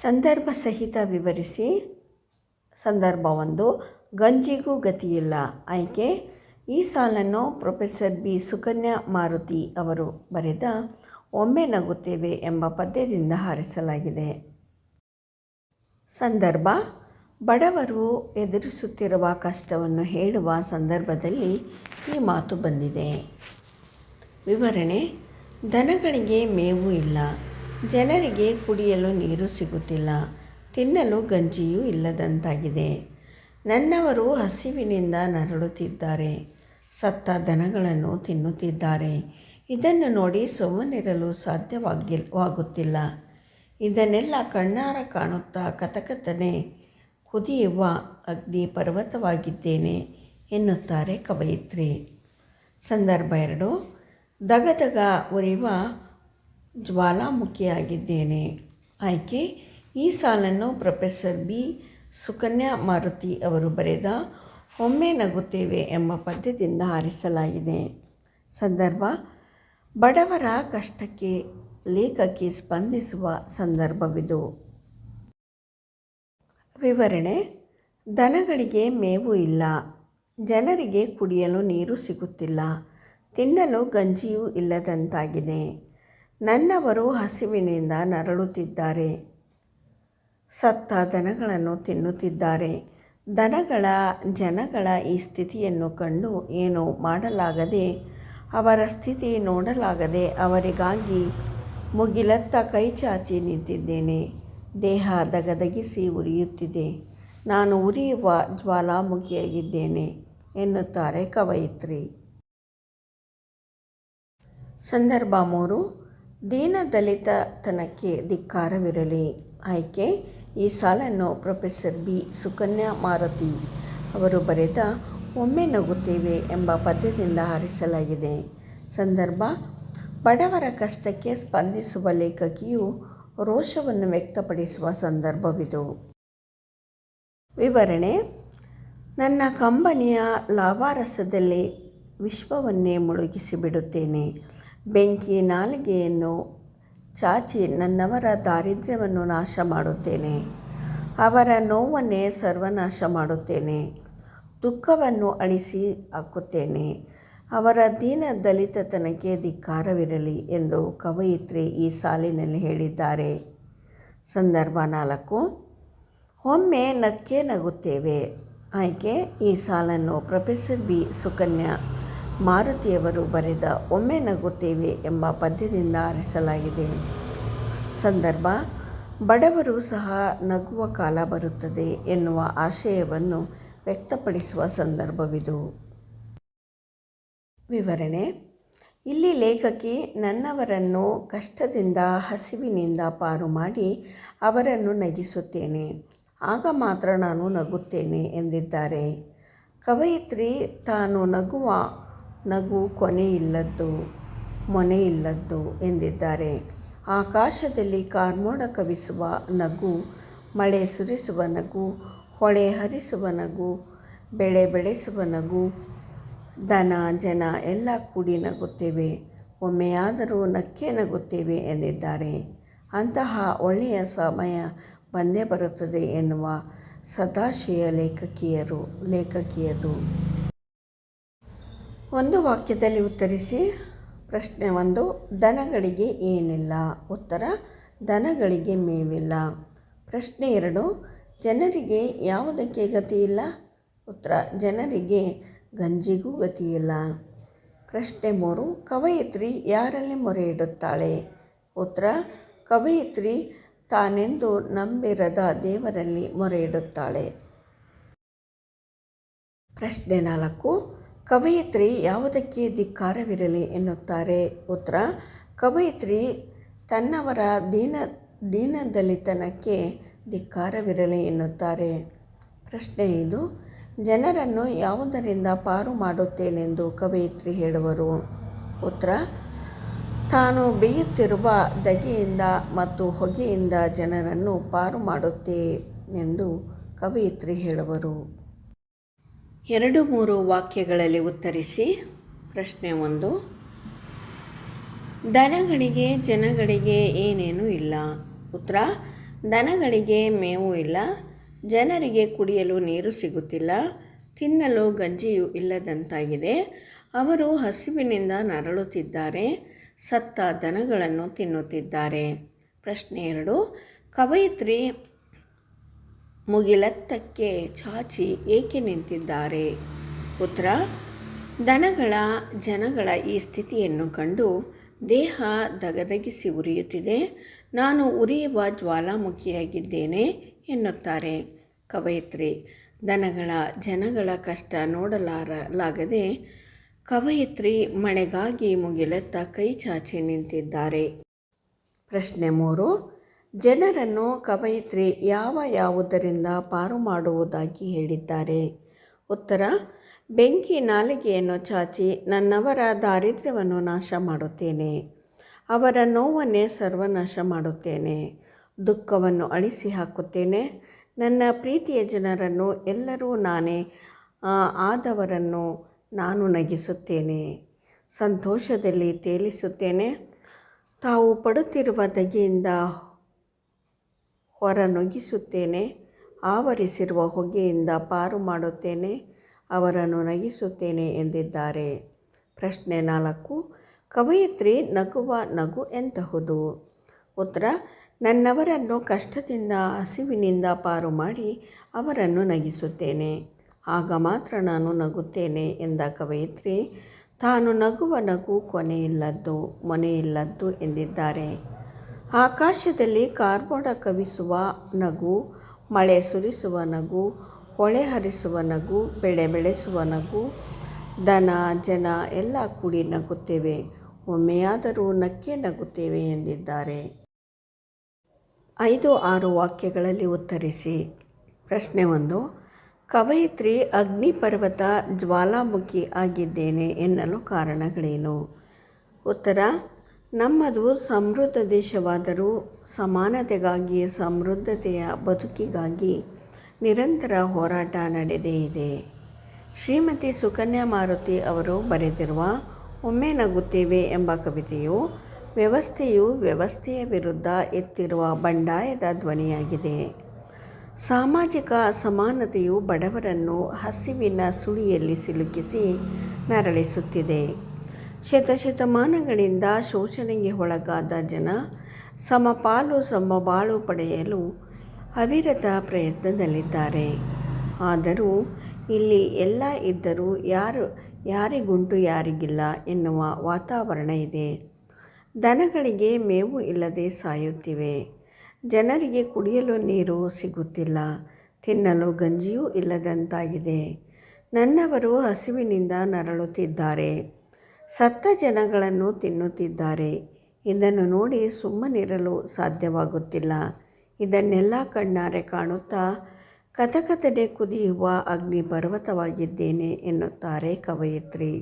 ಸಂದರ್ಭ ಸಹಿತ ವಿವರಿಸಿ. ಸಂದರ್ಭ ಒಂದು, ಗಂಜಿಗೂ ಗತಿಯಿಲ್ಲ. ಆಯ್ಕೆ, ಈ ಸಾಲನ್ನು ಪ್ರೊಫೆಸರ್ ಬಿ. ಸುಕನ್ಯಾ ಮಾರುತಿ ಅವರು ಬರೆದ ಒಮ್ಮೆ ನಗುತ್ತೇವೆ ಎಂಬ ಪದ್ಯದಿಂದ ಹಾರಿಸಲಾಗಿದೆ. ಸಂದರ್ಭ, ಬಡವರು ಎದುರಿಸುತ್ತಿರುವ ಕಷ್ಟವನ್ನು ಹೇಳುವ ಸಂದರ್ಭದಲ್ಲಿ ಈ ಮಾತು ಬಂದಿದೆ. ವಿವರಣೆ ದನಗಳಿಗೆ ಮೇವು ಇಲ್ಲ. ಜನರಿಗೆ ಕುಡಿಯಲು ನೀರು ಸಿಗುತ್ತಿಲ್ಲ. ತಿನ್ನಲು ಗಂಜಿಯೂ ಇಲ್ಲದಂತಾಗಿದೆ. ನನ್ನವರು ಹಸಿವಿನಿಂದ ನರಳುತ್ತಿದ್ದಾರೆ. ಸತ್ತ ದನಗಳನ್ನು ತಿನ್ನುತ್ತಿದ್ದಾರೆ. ಇದನ್ನು ನೋಡಿ ಸುಮ್ಮನಿರಲು ಸಾಧ್ಯವಾಗಿಲ್ವಾಗುತ್ತಿಲ್ಲ ಇದನ್ನೆಲ್ಲ ಕಣ್ಣಾರ ಕಾಣುತ್ತಾ ಕಥಕಥನೆ ಕುದಿಯುವ ಅಗ್ನಿ ಪರ್ವತವಾಗಿದ್ದೇನೆ ಎನ್ನುತ್ತಾರೆ ಕವಯಿತ್ರಿ. ಸಂದರ್ಭ ಎರಡು. ದಗದಗ ಉರಿಯುವ ಜ್ವಾಲಾಮುಖಿಯಾಗಿದ್ದೇನೆ. ಆಯ್ಕೆ, ಈ ಸಾಲನ್ನು ಪ್ರೊಫೆಸರ್ ಬಿ. ಸುಕನ್ಯಾ ಮಾರುತಿ ಅವರು ಬರೆದ ಒಮ್ಮೆ ನಗುತ್ತೇವೆ ಎಂಬ ಪದ್ಯದಿಂದ ಆರಿಸಲಾಗಿದೆ. ಸಂದರ್ಭ, ಬಡವರ ಕಷ್ಟಕ್ಕೆ ಲೇಖಕಿ ಸ್ಪಂದಿಸುವ ಸಂದರ್ಭವಿದು. ವಿವರಣೆ, ದನಗಳಿಗೆ ಮೇವು ಇಲ್ಲ. ಜನರಿಗೆ ಕುಡಿಯಲು ನೀರು ಸಿಗುತ್ತಿಲ್ಲ. ತಿನ್ನಲು ಗಂಜಿಯೂ ಇಲ್ಲದಂತಾಗಿದೆ. ನನ್ನವರು ಹಸಿವಿನಿಂದ ನರಳುತ್ತಿದ್ದಾರೆ. ಸತ್ತ ದನಗಳನ್ನು ತಿನ್ನುತ್ತಿದ್ದಾರೆ. ದನಗಳ ಜನಗಳ ಈ ಸ್ಥಿತಿಯನ್ನು ಕಂಡು ಏನು ಮಾಡಲಾಗದೆ, ಅವರ ಸ್ಥಿತಿ ನೋಡಲಾಗದೆ ಅವರಿಗಾಗಿ ಮುಗಿಲತ್ತ ಕೈ ಚಾಚಿ ನಿಂತಿದ್ದೇನೆ. ದೇಹ ದಗದಗಿಸಿ ಉರಿಯುತ್ತಿದೆ. ನಾನು ಉರಿಯುವ ಜ್ವಾಲಾಮುಖಿಯಾಗಿದ್ದೇನೆ ಎನ್ನುತ್ತಾರೆ ಕವಯಿತ್ರಿ. ಸಂದರ್ಭ ಮೂರು. ದೀನದಲಿತತನಕ್ಕೆ ಧಿಕ್ಕಾರವಿರಲಿ. ಆಯ್ಕೆ? ಈ ಸಾಲನ್ನು ಪ್ರೊಫೆಸರ್ ಬಿ. ಸುಕನ್ಯಾ ಮಾರುತಿ ಅವರು ಬರೆದ ಒಮ್ಮೆ ನಗುತ್ತೇವೆ ಎಂಬ ಪದ್ಯದಿಂದ ಆರಿಸಲಾಗಿದೆ ಸಂದರ್ಭ, ಬಡವರ ಕಷ್ಟಕ್ಕೆ ಸ್ಪಂದಿಸುವ ಲೇಖಕಿಯು ರೋಷವನ್ನು ವ್ಯಕ್ತಪಡಿಸುವ ಸಂದರ್ಭವಿದು. ವಿವರಣೆ, ನನ್ನ ಕಂಬನಿಯ ಲಾವಾರಸದಲ್ಲಿ ವಿಶ್ವವನ್ನೇ ಮುಳುಗಿಸಿಬಿಡುತ್ತೇನೆ. ಬೆಂಕಿ ನಾಲಿಗೆಯನ್ನು ಚಾಚಿ ನನ್ನವರ ದಾರಿದ್ರ್ಯವನ್ನು ನಾಶ ಮಾಡುತ್ತೇನೆ ಅವರ ನೋವನ್ನೇ ಸರ್ವನಾಶ ಮಾಡುತ್ತೇನೆ. ದುಃಖವನ್ನು ಅಳಿಸಿ ಹಾಕುತ್ತೇನೆ. ಅವರ ದೀನ ದಲಿತತನಕ್ಕೆ ಧಿಕ್ಕಾರವಿರಲಿ ಎಂದು ಕವಯಿತ್ರಿ ಈ ಸಾಲಿನಲ್ಲಿ ಹೇಳಿದ್ದಾರೆ. ಸಂದರ್ಭ ನಾಲ್ಕು. ಒಮ್ಮೆ ನಕ್ಕೆ ನಗುತ್ತೇವೆ. ಆಯ್ಕೆ, ಈ ಸಾಲನ್ನು ಪ್ರೊಫೆಸರ್ ಬಿ. ಸುಕನ್ಯಾ ಮಾರುತಿಯವರು ಬರೆದ ಒಮ್ಮೆ ನಗುತ್ತೇವೆ ಎಂಬ ಪದ್ಯದಿಂದ ಆರಿಸಲಾಗಿದೆ. ಸಂದರ್ಭ, ಬಡವರು ಸಹ ನಗುವ ಕಾಲ ಬರುತ್ತದೆ ಎನ್ನುವ ಆಶಯವನ್ನು ವ್ಯಕ್ತಪಡಿಸುವ ಸಂದರ್ಭವಿದು. ವಿವರಣೆ, ಇಲ್ಲಿ ಲೇಖಕಿ ನನ್ನವರನ್ನು ಕಷ್ಟದಿಂದ, ಹಸಿವಿನಿಂದ ಪಾರು ಮಾಡಿ ಅವರನ್ನು ನಗಿಸುತ್ತೇನೆ. ಆಗ ಮಾತ್ರ ನಾನು ನಗುತ್ತೇನೆ ಎಂದಿದ್ದಾರೆ. ಕವಯಿತ್ರಿ, ತಾನು ನಗುವ ನಗು ಕೊನೆಯಿಲ್ಲದ್ದು ಮೊನೆಯಿಲ್ಲದ್ದು ಎಂದಿದ್ದಾರೆ. ಆಕಾಶದಲ್ಲಿ ಕಾರ್ಮೋಡ ಕವಿಸುವ ನಗು, ಮಳೆ ಸುರಿಸುವ ನಗು, ಹೊಳೆ ಹರಿಸುವ ನಗು, ಬೆಳೆ ಬೆಳೆಸುವ ನಗು, ದನ, ಜನ ಎಲ್ಲ ಕೂಡಿ ನಗುತ್ತೇವೆ. ಒಮ್ಮೆಯಾದರೂ ನಕ್ಕೆ ನಗುತ್ತೇವೆ ಎಂದಿದ್ದಾರೆ. ಅಂತಹ ಒಳ್ಳೆಯ ಸಮಯ ಬಂದೇ ಬರುತ್ತದೆ ಎನ್ನುವ ಸದಾಶಯ ಲೇಖಕಿಯರು, ಲೇಖಕಿಯದು. ಒಂದು ವಾಕ್ಯದಲ್ಲಿ ಉತ್ತರಿಸಿ. ಪ್ರಶ್ನೆ ಒಂದು, ದನಗಳಿಗೆ ಏನಿಲ್ಲ? ಉತ್ತರ, ದನಗಳಿಗೆ ಮೇವಿಲ್ಲ. ಪ್ರಶ್ನೆ ಎರಡು, ಜನರಿಗೆ ಯಾವುದಕ್ಕೆ ಗತಿ ಇಲ್ಲ? ಉತ್ತರ, ಜನರಿಗೆ ಗಂಜಿಗೂ ಗತಿಯಿಲ್ಲ ಪ್ರಶ್ನೆ ಮೂರು, ಕವಯಿತ್ರಿ ಯಾರಲ್ಲಿ ಮೊರೆ ಇಡುತ್ತಾಳೆ? ಉತ್ತರ, ಕವಯಿತ್ರಿ ತಾನೆಂದು ನಂಬಿರದ ದೇವರಲ್ಲಿ ಮೊರೆ ಇಡುತ್ತಾಳೆ. ಪ್ರಶ್ನೆ ನಾಲ್ಕು ಕವಯಿತ್ರಿ ಯಾವುದಕ್ಕೆ ಧಿಕ್ಕಾರವಿರಲಿ ಎನ್ನುತ್ತಾರೆ ಉತ್ತರ, ಕವಯಿತ್ರಿ ತನ್ನವರ ದೀನ, ದೀನದಲಿತನಕ್ಕೆ ಧಿಕ್ಕಾರವಿರಲಿ ಎನ್ನುತ್ತಾರೆ. ಪ್ರಶ್ನೆ ಇದು, ಜನರನ್ನು ಯಾವುದರಿಂದ ಪಾರು ಮಾಡುತ್ತೇನೆಂದು ಕವಯಿತ್ರಿ ಹೇಳುವರು? ಉತ್ತರ, ತಾನು ಬೇಯುತ್ತಿರುವ ದಗೆಯಿಂದ ಮತ್ತು ಹೊಗೆಯಿಂದ ಜನರನ್ನು ಪಾರು ಮಾಡುತ್ತೇನೆಂದು ಕವಯಿತ್ರಿ ಹೇಳುವರು. ಎರಡು ಮೂರು ವಾಕ್ಯಗಳಲ್ಲಿ ಉತ್ತರಿಸಿ, ಪ್ರಶ್ನೆ ಒಂದು. ದನಗಳಿಗೆ ಜನಗಳಿಗೆ ಏನೇನು ಇಲ್ಲ. ಉತ್ತರ ದನಗಳಿಗೆ ಮೇವು ಇಲ್ಲ. ಜನರಿಗೆ ಕುಡಿಯಲು ನೀರು ಸಿಗುತ್ತಿಲ್ಲ. ತಿನ್ನಲು ಗಂಜಿಯೂ ಇಲ್ಲದಂತಾಗಿದೆ. ಅವರು ಹಸಿವಿನಿಂದ ನರಳುತ್ತಿದ್ದಾರೆ. ಸತ್ತ ದನಗಳನ್ನು ತಿನ್ನುತ್ತಿದ್ದಾರೆ. ಪ್ರಶ್ನೆ ಎರಡು. ಕವಯಿತ್ರಿ ಮುಗಿಲತ್ತಕ್ಕೆ ಚಾಚಿ ಏಕೆ ನಿಂತಿದ್ದಾರೆ? ಉತ್ತರ ದನಗಳ ಜನಗಳ ಈ ಸ್ಥಿತಿಯನ್ನು ಕಂಡು ದೇಹ ದಗದಗಿಸಿ ಉರಿಯುತ್ತಿದೆ. ನಾನು ಉರಿಯುವ ಜ್ವಾಲಾಮುಖಿಯಾಗಿದ್ದೇನೆ ಎನ್ನುತ್ತಾರೆ. ಕವಯಿತ್ರಿ, ದನಗಳ ಜನಗಳ ಕಷ್ಟ ನೋಡಲಾರಲಾಗದೆ ಕವಯಿತ್ರಿ ಮಳೆಗಾಗಿ ಮುಗಿಲತ್ತ ಕೈ ಚಾಚಿ ನಿಂತಿದ್ದಾರೆ. ಪ್ರಶ್ನೆ ಮೂರು ಜನರನ್ನು ಕವಯಿತ್ರಿ ಯಾವ ಯಾವುದರಿಂದ ಪಾರು ಮಾಡುವುದಾಗಿ ಹೇಳಿದ್ದಾರೆ. ಉತ್ತರ, ಬೆಂಕಿ ನಾಲಿಗೆಯನ್ನು ಚಾಚಿ ನನ್ನವರ ದಾರಿದ್ರ್ಯವನ್ನು ನಾಶ ಮಾಡುತ್ತೇನೆ. ಅವರ ನೋವನ್ನೇ ಸರ್ವನಾಶ ಮಾಡುತ್ತೇನೆ. ದುಃಖವನ್ನು ಅಳಿಸಿ ಹಾಕುತ್ತೇನೆ. ನನ್ನ ಪ್ರೀತಿಯ ಜನರನ್ನು ಎಲ್ಲರೂ ನಾನೇ ಆದವರನ್ನು ನಾನು ನಗಿಸುತ್ತೇನೆ. ಸಂತೋಷದಲ್ಲಿ ತೇಲಿಸುತ್ತೇನೆ. ತಾವು ಪಡುತ್ತಿರುವ ದಗೆಯಿಂದ ಹೊರನುಗ್ಗಿಸುತ್ತೇನೆ ಆವರಿಸಿರುವ ಹೊಗೆಯಿಂದ ಪಾರು ಮಾಡುತ್ತೇನೆ, ಅವರನ್ನು ನಗಿಸುತ್ತೇನೆ ಎಂದಿದ್ದಾರೆ. ಪ್ರಶ್ನೆ ನಾಲ್ಕು, ಕವಯಿತ್ರಿ ನಗುವ ನಗು ಎಂತಹುದು? ಉತ್ತರ, ನನ್ನವರನ್ನು ಕಷ್ಟದಿಂದ ಹಸಿವಿನಿಂದ ಪಾರು ಮಾಡಿ ಅವರನ್ನು ನಗಿಸುತ್ತೇನೆ. ಆಗ ಮಾತ್ರ ನಾನು ನಗುತ್ತೇನೆ ಎಂದ ಕವಯಿತ್ರಿ. ತಾನು ನಗುವ ನಗು ಕೊನೆಯಿಲ್ಲದ್ದು, ಮೊನೆಯಿಲ್ಲದ್ದು ಎಂದಿದ್ದಾರೆ. ಆಕಾಶದಲ್ಲಿ ಕಾರ್ಬೋಡ ಕವಿಸುವ ನಗು, ಮಳೆ ಸುರಿಸುವ ನಗು, ಹೊಳೆ ಹರಿಸುವ ನಗು, ಬೆಳೆ ಬೆಳೆಸುವ ನಗು, ದನ, ಜನ ಎಲ್ಲ ಕೂಡಿ ನಗುತ್ತೇವೆ. ಒಮ್ಮೆಯಾದರೂ ನಕ್ಕೆ ನಗುತ್ತೇವೆ ಎಂದಿದ್ದಾರೆ. ಐದು ಆರು ವಾಕ್ಯಗಳಲ್ಲಿ ಉತ್ತರಿಸಿ. ಪ್ರಶ್ನೆ ಒಂದು, ಕವಯಿತ್ರಿ ಅಗ್ನಿಪರ್ವತ ಜ್ವಾಲಾಮುಖಿ ಆಗಿದ್ದೇನೆ ಎನ್ನಲು ಕಾರಣಗಳೇನು? ಉತ್ತರ ನಮ್ಮದು ಸಮೃದ್ಧ ದೇಶವಾದರೂ ಸಮಾನತೆಗಾಗಿ ಸಮೃದ್ಧತೆಯ ಬದುಕಿಗಾಗಿ ನಿರಂತರ ಹೋರಾಟ ನಡೆದೇ ಇದೆ. ಶ್ರೀಮತಿ ಸುಕನ್ಯಾ ಮಾರುತಿ ಅವರು ಬರೆದಿರುವ ಒಮ್ಮೆ ನಗುತ್ತೇವೆ ಎಂಬ ಕವಿತೆಯು ವ್ಯವಸ್ಥೆಯು ವ್ಯವಸ್ಥೆಯ ವಿರುದ್ಧ ಎತ್ತಿರುವ ಬಂಡಾಯದ ಧ್ವನಿಯಾಗಿದೆ. ಸಾಮಾಜಿಕ ಅಸಮಾನತೆಯು ಬಡವರನ್ನು ಹಸಿವಿನ ಸುಳಿಯಲ್ಲಿ ಸಿಲುಕಿಸಿ ನರಳಿಸುತ್ತಿದೆ. ಶತಶತಮಾನಗಳಿಂದ ಶೋಷಣೆಗೆ ಒಳಗಾದ ಜನ ಸಮಪಾಲು ಸಮಬಾಳು ಪಡೆಯಲು ಅವಿರತ ಪ್ರಯತ್ನದಲ್ಲಿದ್ದಾರೆ. ಆದರೂ ಇಲ್ಲಿ ಎಲ್ಲ ಇದ್ದರೂ ಯಾರು ಯಾರಿಗುಂಟು ಯಾರಿಗಿಲ್ಲ ಎನ್ನುವ ವಾತಾವರಣ ಇದೆ. ದನಗಳಿಗೆ ಮೇವು ಇಲ್ಲದೆ ಸಾಯುತ್ತಿವೆ. ಜನರಿಗೆ ಕುಡಿಯಲು ನೀರು ಸಿಗುತ್ತಿಲ್ಲ. ತಿನ್ನಲು ಗಂಜಿಯೂ ಇಲ್ಲದಂತಾಗಿದೆ. ನನ್ನವರು ಹಸಿವಿನಿಂದ ನರಳುತ್ತಿದ್ದಾರೆ. ಸತ್ತ ಜನಗಳನ್ನು ತಿನ್ನುತ್ತಿದ್ದಾರೆ. ಇದನ್ನು ನೋಡಿ ಸುಮ್ಮನಿರಲು ಸಾಧ್ಯವಾಗುತ್ತಿಲ್ಲ. ಇದನ್ನೆಲ್ಲ ಕಣ್ಣಾರೆ ಕಾಣುತ್ತಾ ಕಥಕಥನೆ ಕುದಿಯುವ ಅಗ್ನಿ ಪರ್ವತವಾಗಿದ್ದೇನೆ ಎನ್ನುತ್ತಾರೆ ಕವಯಿತ್ರಿ.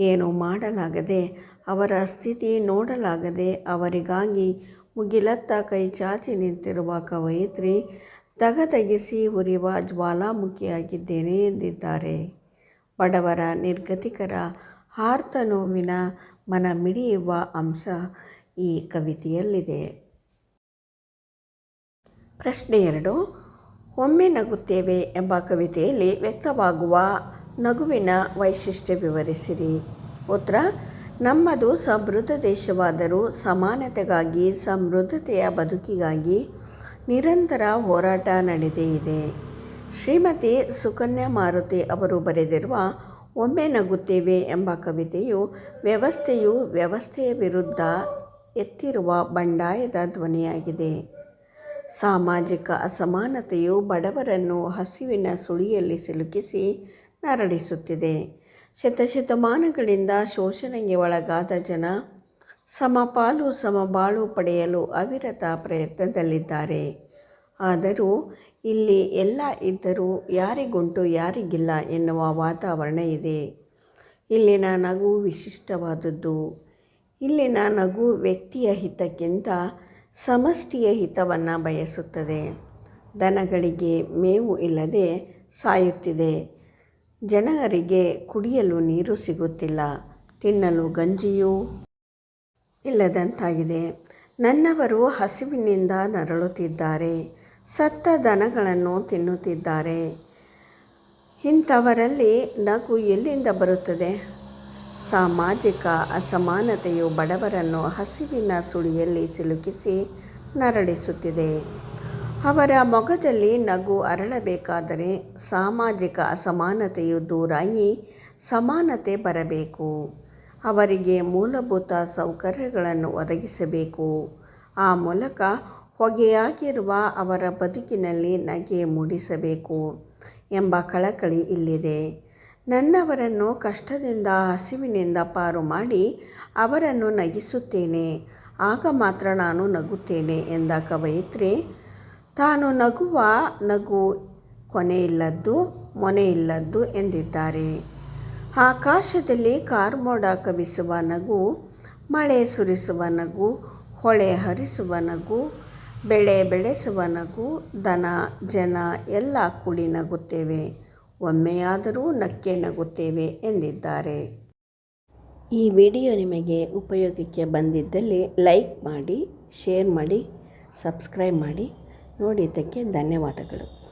ಏನು ಮಾಡಲಾಗದೆ ಅವರ ಸ್ಥಿತಿ ನೋಡಲಾಗದೆ ಅವರಿಗಾಗಿ ಮುಗಿಲತ್ತ ಕೈ ಚಾಚಿ ನಿಂತಿರುವ ಕವಯಿತ್ರಿ ತಗತಗಿಸಿ ಉರಿಯುವ ಜ್ವಾಲಾಮುಖಿಯಾಗಿದ್ದೇನೆ ಎಂದಿದ್ದಾರೆ. ಬಡವರ ನಿರ್ಗತಿಕರ ಆರ್ತ ನೋವಿನ ಮನ ಮಿಡಿಯುವ ಅಂಶ ಈ ಕವಿತೆಯಲ್ಲಿದೆ. ಪ್ರಶ್ನೆ ಎರಡು, ಒಮ್ಮೆ ನಗುತ್ತೇವೆ ಎಂಬ ಕವಿತೆಯಲ್ಲಿ ವ್ಯಕ್ತವಾಗುವ ನಗುವಿನ ವೈಶಿಷ್ಟ್ಯ ವಿವರಿಸಿರಿ. ಉತ್ತರ, ನಮ್ಮದು ಸಮೃದ್ಧ ದೇಶವಾದರೂ ಸಮಾನತೆಗಾಗಿ, ಸಮೃದ್ಧತೆಯ ಬದುಕಿಗಾಗಿ ನಿರಂತರ ಹೋರಾಟ ನಡೆದೇ ಇದೆ. ಶ್ರೀಮತಿ ಸುಕನ್ಯಾ ಮಾರುತಿ ಅವರು ಬರೆದಿರುವ ಒಮ್ಮೆ ನಗುತ್ತೇವೆ ಎಂಬ ಕವಿತೆಯು ವ್ಯವಸ್ಥೆಯು ವ್ಯವಸ್ಥೆಯ ವಿರುದ್ಧ ಎತ್ತಿರುವ ಬಂಡಾಯದ ಧ್ವನಿಯಾಗಿದೆ. ಸಾಮಾಜಿಕ ಅಸಮಾನತೆಯು ಬಡವರನ್ನು ಹಸಿವಿನ ಸುಳಿಯಲ್ಲಿ ಸಿಲುಕಿಸಿ ನರಳಿಸುತ್ತಿದೆ. ಶತಶತಮಾನಗಳಿಂದ ಶೋಷಣೆಗೆ ಒಳಗಾದ ಜನ ಸಮಪಾಲು ಸಮಬಾಳು ಪಡೆಯಲು ಅವಿರತ ಪ್ರಯತ್ನದಲ್ಲಿದ್ದಾರೆ. ಆದರೂ ಇಲ್ಲಿ ಎಲ್ಲ ಇದ್ದರೂ ಯಾರಿಗುಂಟು ಯಾರಿಗಿಲ್ಲ ಎನ್ನುವ ವಾತಾವರಣ ಇದೆ. ಇಲ್ಲಿನ ನಗು ವಿಶಿಷ್ಟವಾದದ್ದು. ಇಲ್ಲಿನ ನಗು ವ್ಯಕ್ತಿಯ ಹಿತಕ್ಕಿಂತ ಸಮಷ್ಟಿಯ ಹಿತವನ್ನು ಬಯಸುತ್ತದೆ. ದನಗಳಿಗೆ ಮೇವು ಇಲ್ಲದೆ ಸಾಯುತ್ತಿದೆ. ಜನರಿಗೆ ಕುಡಿಯಲು ನೀರು ಸಿಗುತ್ತಿಲ್ಲ. ತಿನ್ನಲು ಗಂಜಿಯೂ ಇಲ್ಲದಂತಾಗಿದೆ. ನನ್ನವರು ಹಸಿವಿನಿಂದ ನರಳುತ್ತಿದ್ದಾರೆ. ಸತ್ತ ದನಗಳನ್ನು ತಿನ್ನುತ್ತಿದ್ದಾರೆ. ಇಂಥವರಲ್ಲಿ ನಗು ಎಲ್ಲಿಂದ ಬರುತ್ತದೆ? ಸಾಮಾಜಿಕ ಅಸಮಾನತೆಯು ಬಡವರನ್ನು ಹಸಿವಿನ ಸುಳಿಯಲ್ಲಿ ಸಿಲುಕಿಸಿ ನರಳಿಸುತ್ತಿದೆ. ಅವರ ಮೊಗದಲ್ಲಿ ನಗು ಅರಳಬೇಕಾದರೆ ಸಾಮಾಜಿಕ ಅಸಮಾನತೆಯು ದೂರಾಗಿ ಸಮಾನತೆ ಬರಬೇಕು. ಅವರಿಗೆ ಮೂಲಭೂತ ಸೌಕರ್ಯಗಳನ್ನು ಒದಗಿಸಬೇಕು. ಆ ಮೂಲಕ ಹೊಗೆಯಾಗಿರುವ ಅವರ ಬದುಕಿನಲ್ಲಿ ನಗೆ ಮೂಡಿಸಬೇಕು ಎಂಬ ಕಳಕಳಿ ಇಲ್ಲಿದೆ. ನನ್ನವರನ್ನು ಕಷ್ಟದಿಂದ ಹಸಿವಿನಿಂದ ಪಾರು ಮಾಡಿ ಅವರನ್ನು ನಗಿಸುತ್ತೇನೆ. ಆಗ ಮಾತ್ರ ನಾನು ನಗುತ್ತೇನೆ ಎಂದ ಕವಯಿತ್ರಿ. ತಾನು ನಗುವ ನಗು ಕೊನೆಯಿಲ್ಲದ್ದು ಮೊನೆಯಿಲ್ಲದ್ದು ಎಂದಿದ್ದಾರೆ. ಆಕಾಶದಲ್ಲಿ ಕಾರ್ಮೋಡ ಕವಿಸುವ ನಗು, ಮಳೆ ಸುರಿಸುವ ನಗು, ಹೊಳೆ ಹರಿಸುವ ನಗು ಬೆಳೆ ಬೆಳೆಸುವ ನಗು ದನ, ಜನ ಎಲ್ಲ ಕೂಡಿ ನಗುತ್ತೇವೆ. ಒಮ್ಮೆಯಾದರೂ ನಕ್ಕೆ ನಗುತ್ತೇವೆ ಎಂದಿದ್ದಾರೆ. ಈ ವಿಡಿಯೋ ನಿಮಗೆ ಉಪಯೋಗಕ್ಕೆ ಬಂದಿದ್ದಲ್ಲಿ ಲೈಕ್ ಮಾಡಿ, ಶೇರ್ ಮಾಡಿ, ಸಬ್ಸ್ಕ್ರೈಬ್ ಮಾಡಿ. ನೋಡಿದ್ದಕ್ಕೆ ಧನ್ಯವಾದಗಳು.